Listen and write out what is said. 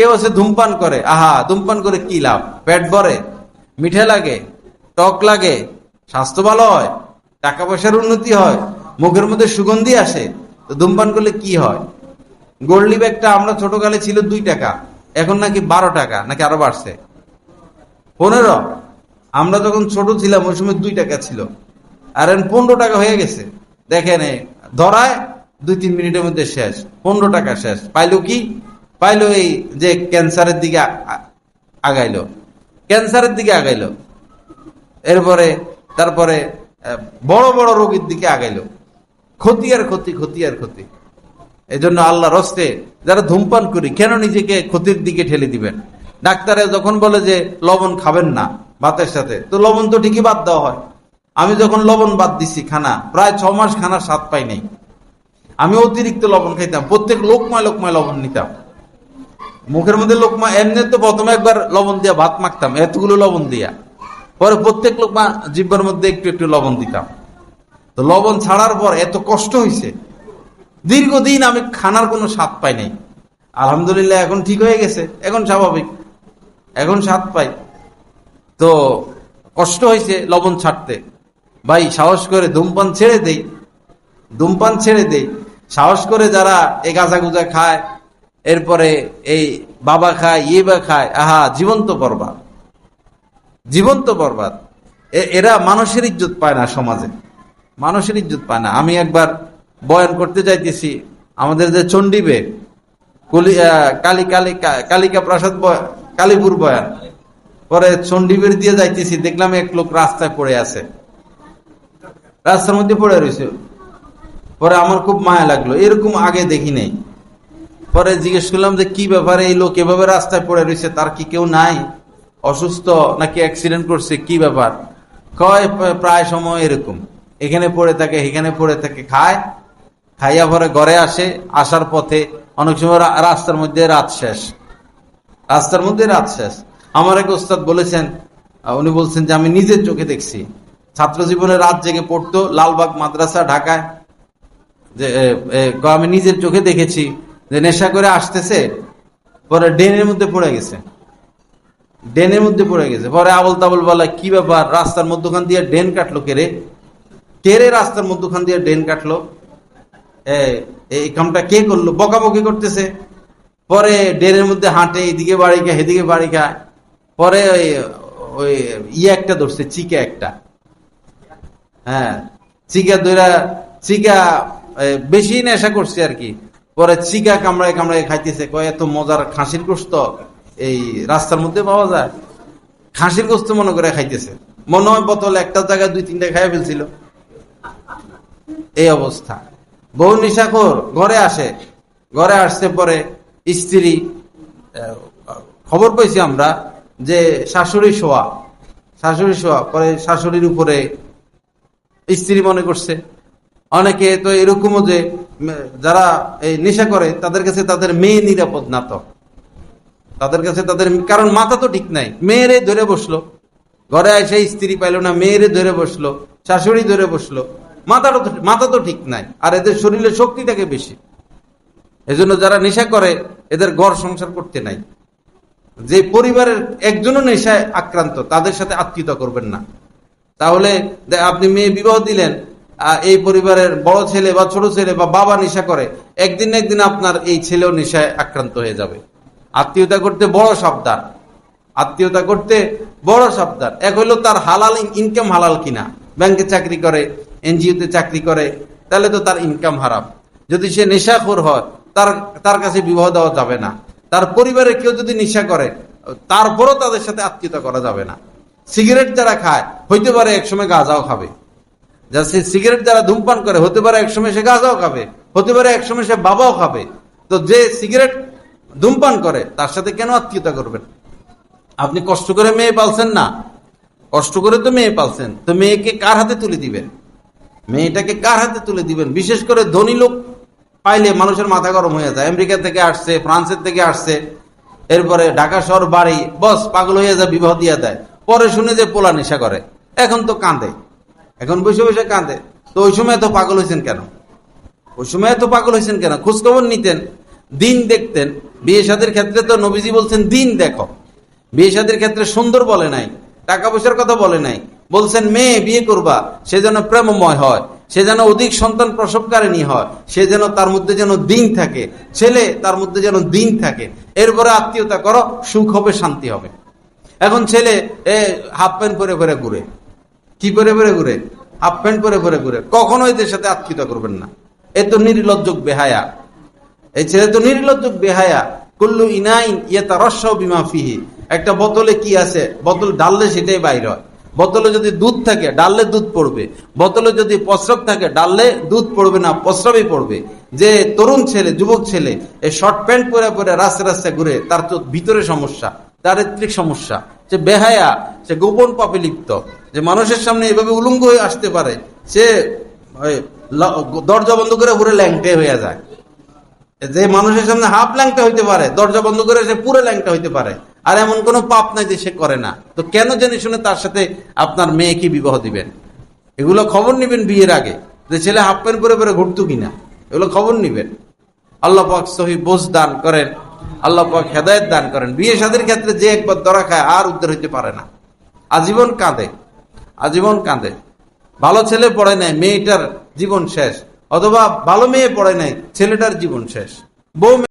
কেউ আছে ধূমপান করে, আহা, ধূমপান করে কি লাভ? পেট ভরে, মিঠে লাগে, টক লাগে, স্বাস্থ্য ভালো হয়, টাকা পয়সার উন্নতি হয়, মুখের মধ্যে সুগন্ধি আসে, তো ধূমপান করলে কি হয়? গোল্ডলি ব্যাগটা আমরা ছোটকালে ছিল দুই টাকা, এখন নাকি বারো টাকা, নাকি আরও বাড়ছে। পনেরো, আমরা যখন ছোট ছিলাম, ওই সময় দুই টাকা ছিল, আর এখন পনেরো টাকা হয়ে গেছে। দেখেন ধরায় দুই তিন মিনিটের মধ্যে শেষ, পনেরো টাকা শেষ, পাইলো কি? পাইলো এই যে ক্যান্সারের দিকে আগাইলো। ক্যান্সারের দিকে আগাইলো। এরপরে, তারপরে বড় বড় রোগীর দিকে আগাইলো। ক্ষতি আর ক্ষতি ক্ষতি আর ক্ষতি। এই জন্য আল্লাহ রস্তে যারা ধূমপান করি, কেন নিজেকে ক্ষতির দিকে ঠেলে দিবেন? ডাক্তারে যখন বলে যে, লবণ খাবেন না ভাতের সাথে, তো লবণ তো ঠিকই বাদ দেওয়া হয়। আমি যখন লবণ বাদ দিছি খানা, প্রায় ছ মাস খানার স্বাদ পাই নাই। আমি অতিরিক্ত লবণ খাইতাম, প্রত্যেক লোকময় লোকময় লবণ নিতাম। মুখের মধ্যে লোকমা এমনি তো প্রথমে একবার লবণ দিয়া ভাত মাখতাম, এতগুলো লবণ দিয়া। পরে প্রত্যেক লোকমা জিব্বার মধ্যে একটু একটু লবণ দিতাম। তো লবণ ছাড়ার পর এত কষ্ট হয়েছে দীর্ঘদিন আমি খানার কোনো স্বাদ পাই নাই। আলহামদুলিল্লাহ এখন ঠিক হয়ে গেছে, এখন স্বাভাবিক, এখন স্বাদ পাই। তো কষ্ট হয়েছে লবণ ছাড়তে। ভাই, সাহস করে ধূমপান ছেড়ে দেই, ধূমপান ছেড়ে দেই। সাহস করে যারা এই গাঁজা গুজা খায়, এরপরে এই বাবা খায় ইয়ে বা খায়, আহা, জীবন্ত বরবাদ। জীবন্ত বরবাদ। এরা মানুষের ইজ্জত পায় না সমাজে। মানুষের ইজ্জত পায় না। আমি একবার বয়ান করতে যাইতেছি, আমাদের যে চণ্ডীবে, কলি কালী কালী কালিকা প্রসাদ কালীপুর বয়ান। পরে চণ্ডীবের দিয়ে যাইতেছি, দেখলাম এক লোক রাস্তায় পড়ে আছে। রাস্তার মধ্যে পড়ে রয়েছে পরে আমার খুব মায়া লাগল। এরকম আগে দেখি নাই। পরে জিজ্ঞেস করলাম যে, কি ব্যাপারে এই লোক এভাবে রাস্তায় পড়ে রয়েছে? তার কি কেউ নাই? অসুস্থ নাকি অ্যাক্সিডেন্ট করছে? কি ব্যাপার? কয় প্রায় সময় এরকম। এখানে পড়ে থাকে, এখানে পড়ে থাকে, খায়। খাইয়া পরে ঘরে আসে। আসার পথে অনেক সময় রাস্তার মধ্যে রাত শেষ। রাস্তার মধ্যে রাত শেষ। আমার এক ওস্তাদ বলেছেন উনি বলছেন যে, আমি নিজের চোখে দেখছি। ছাত্র জীবনে রাত জেগে পড়তো, লালবাগ মাদ্রাসা, ঢাকায়। যে আমি নিজের চোখে দেখেছি। যে নেশা করে আসতেছে, পরে ড্রেনের মধ্যে পড়ে গেছে। ড্রেনের মধ্যে পড়ে গেছে। পরে আবল তাবল বলা, কি ব্যাপার? রাস্তার মধ্যখান দিয়ে ড্রেন কাটলো কেরে কেরে রাস্তার মধ্যখান দিয়ে ড্রেন কাটলো? এই কামটা কে করল? বকাবকি করতেছে। পরে ড্রেনের মধ্যে হাঁটে, এদিকে বাড়ি খায় এদিকে বাড়ি খায় পরে ওই ওই ইয়ে একটা ধরছে, চিকা একটা। হ্যাঁ চিকা দইরা চিকা বেশি নেশা করছে আর কি। পরে চিকা কামড়ায় কামড়ায় খাইতেছে, কয়, এত মজার খাসির গোস্ত এই রাস্তার মধ্যে পাওয়া যায়? খাসির গোস্ত মনে করে খাইতেছে। মনে হয় বোতল একটা জায়গায় দুই তিনটা খাইয়া ফেলছিল। এই অবস্থা। বউ নিশাখোর ঘরে আসে। ঘরে আসতে পরে স্ত্রী খবর পেয়েছি আমরা যে শাশুড়ি শোয়া। শাশুড়ি শোয়া। পরে শাশুড়ির উপরে স্ত্রী মনে করছে। অনেকে তো এরকমও যে যারা এই নেশা করে, তাদের কাছে তাদের মেয়ে নিরাপদ না তো। তাদের কাছে তাদের, কারণ মাথা তো ঠিক নাই। মেয়েরে ধরে বসল। ঘরে এসে স্ত্রী পাইলো না, মেয়েরে ধরে বসল, শাশুড়ি ধরে বসল। মাথাটা তো, মাথা তো ঠিক নাই। আর এদের শরীরে শক্তি থাকে বেশি। এজন্য যারা নেশা করে, এদের ঘর সংসার করতে নাই। যে পরিবারের একজনও নেশায় আক্রান্ত, তাদের সাথে আত্মীয়তা করবেন না। তাহলে আপনি মেয়ে বিবাহ দিলেন এই পরিবারের বড় ছেলে বা ছোট ছেলে বা বাবা নেশা করে, একদিন একদিন আপনার এই ছেলেও নেশায় আক্রান্ত হয়ে যাবে। আত্মীয়তা করতে বড় সাবধান। আত্মীয়তা করতে বড় সাবধান। এক হইল তার হালাল ইনকাম হালাল কিনা। ব্যাংকে চাকরি করে, এনজিওতে চাকরি করে, তাহলে তো তার ইনকাম হারাম। যদি সে নেশাখোর হয়, তার তার কাছে বিবাহ দেওয়া যাবে না। তার পরিবারে কেউ যদি নেশা করে, তারপরও তাদের সাথে আত্মীয়তা করা যাবে না। সিগারেট যারা খায়, হইতে পারে একসময় গাঁজাও খাবে। যা সে সিগারেট যারা ধূমপান করে, হতে পারে একসময় সে গাঁজাও খাবে, হতে পারে একসময় সে বাবাও খাবে। তো যে সিগারেট ধূমপান করে, তার সাথে কেন আত্মীয়তা করবেন? আপনি কষ্ট করে মেয়ে পালছেন না। কষ্ট করে তো মেয়ে পালছেন। তো মেয়েকে কার হাতে তুলে দিবেন? মেয়েটাকে কার হাতে তুলে দিবেন? বিশেষ করে ধনী লোক পাইলে মানুষের মাথা গরম হয়ে যায়। আমেরিকা থেকে আসছে, ফ্রান্সের থেকে আসছে। এরপরে ঢাকা শহর বাড়ি, বস, পাগল হয়ে যায় বিবাহ দিয়ে দেয়। পরে শুনে যে পোলা নেশা করে। এখন তো কাঁদে। এখন বসে বসে কাঁদে। তো ওই সময় তো পাগল হয়েছেন কেন? ওই সময় তো পাগল হয়েছেন কেন? খোঁজখবর নিতেন, দিন দেখতেন। বিয়ে শাদের ক্ষেত্রে তো নবীজি বলছেন, দিন দেখো। বিয়ে শাদের ক্ষেত্রে সুন্দর বলে নাই, টাকা পয়সার কথা বলে নাই। বলছেন, মেয়ে, বিয়ে করবা, সে যেন প্রেমময় হয়, সে যেন অধিক সন্তান প্রসবকারিণী হয়, সে যেন তার মধ্যে যেন দিন থাকে, ছেলে তার মধ্যে যেন দিন থাকে। এরপরে আত্মীয়তা করো, সুখ হবে, শান্তি হবে। এখন ছেলে, এ, হাফ প্যান্ট পরে পরে ঘুরে। কি পরে পরে ঘুরে? হাফ প্যান্ট পরে পরে ঘুরে। কখনো এদের সাথে আত্মীয়তা করবেন না। এ তো নির্লজ্জ বেহায়া। এই ছেলে তো নির্লজ্জ বেহায়া। কুল্লু ইনাইন ইয়ে তার বিমা ফিহি। একটা বোতলে কি আছে? বোতল ডাললে সেটাই বাইর হয়। বোতলে যদি দুধ থাকে, ডাললে দুধ পড়বে। বোতলে যদি প্রস্রাব থাকে, ডাললে দুধ পড়বে না, প্রস্রাবই পড়বে। যে তরুণ ছেলে, যুবক ছেলে এই শর্ট প্যান্ট পরে পরে রাস্তা রাস্তায় ঘুরে, তার তো ভিতরে সমস্যা। চারিত্রিক সমস্যা সে বেহায়া সে গোপন পাপে লিপ্ত, যে মানুষের সামনে এভাবে উলঙ্গ হয়ে আসতে পারে, সে দরজা বন্ধ করে ঘুরে ল্যাংটে হয়ে যায়। যে মানুষের সামনে হাফ ল্যাংটা হইতে পারে, দরজা বন্ধ করে সে পুরো ল্যাংটা হইতে পারে, আর এমন কোনো পাপ নাই যে সে করে না। তো কেন জেনে শুনে তার সাথে আপনার মেয়েকে বিবাহ দিবেন? এগুলো খবর নিবেন বিয়ের আগে, যে ছেলে হাফ প্যান্ট পরে পরে ঘুরতো কিনা, এগুলো খবর নিবেন। আল্লাহ পাক সহি বোঝ দান করেন। আল্লাহ পাক হেদায়ত দান করেন। বিয়ে সাদের ক্ষেত্রে যে একবার দরা খায়, আর উদ্ধার হইতে পারে না। আজীবন কাঁদে আজীবন কাঁদে। ভালো ছেলে পড়ে নাই, মেয়েটার জীবন শেষ। অথবা ভালো মেয়ে পড়ে নাই, ছেলেটার জীবন শেষ। বউ